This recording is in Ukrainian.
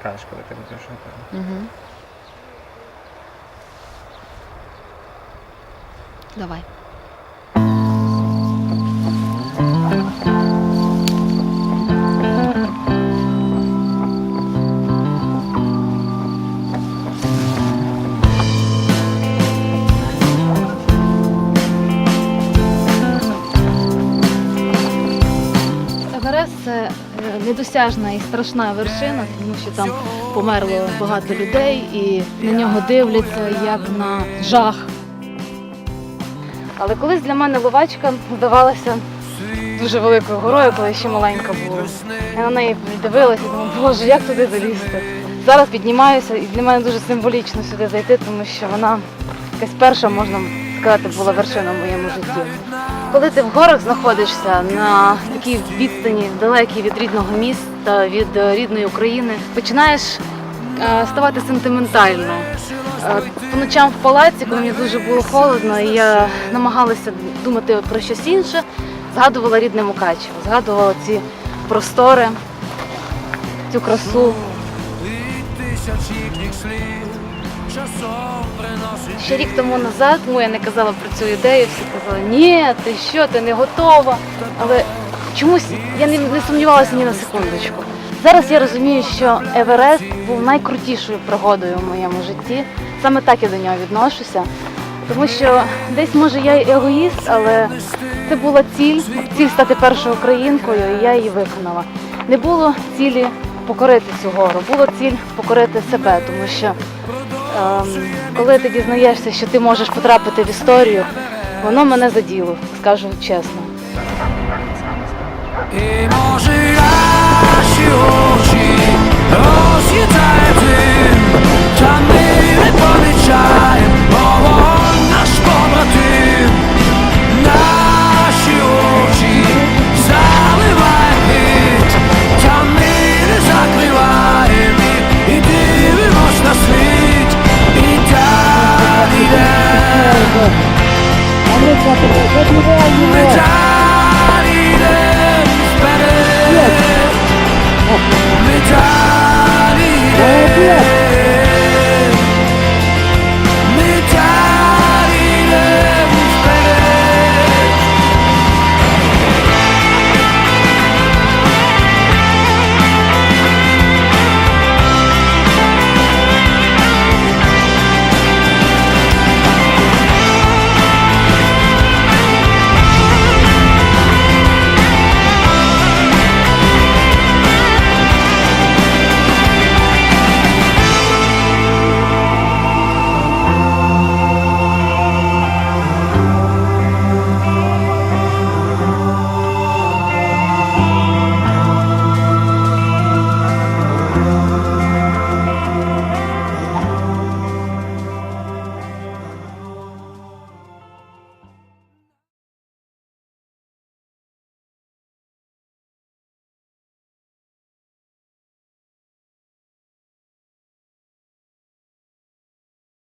скажеш, коли ти будеш готова. Угу. Давай. Недосяжна і страшна вершина, тому що там померло багато людей і на нього дивляться як на жах. Але колись для мене Ловачка здавалася дуже великою горою, коли ще маленька була. Я на неї дивилася думала, боже, як туди залізти. Зараз піднімаюся і для мене дуже символічно сюди зайти, тому що вона якась перша, можна сказати, була вершина в моєму житті. Коли ти в горах знаходишся на такій відстані, далекій від рідного міста, від е, рідної України, починаєш е, ставати сентиментально. Е, По ночам в палаці, коли мені дуже було холодно, і я намагалася думати про щось інше, згадувала рідне Мукачево, згадувала ці простори, цю красу. Ще рік тому назад ну, я не казала про цю ідею, всі казали, ні, ти що, ти не готова. Але чомусь я не, не сумнівалася ні на секундочку. Зараз я розумію, що Еверест був найкрутішою пригодою в моєму житті. Саме так я до нього відношуся. Тому що десь може я й егоїст, але це була ціль, ціль стати першою українкою, і я її виконала. Не було цілі покорити цю гору, було ціль покорити себе, тому що коли ти дізнаєшся, що ти можеш потрапити в історію, воно мене заділо, скажу чесно. І може я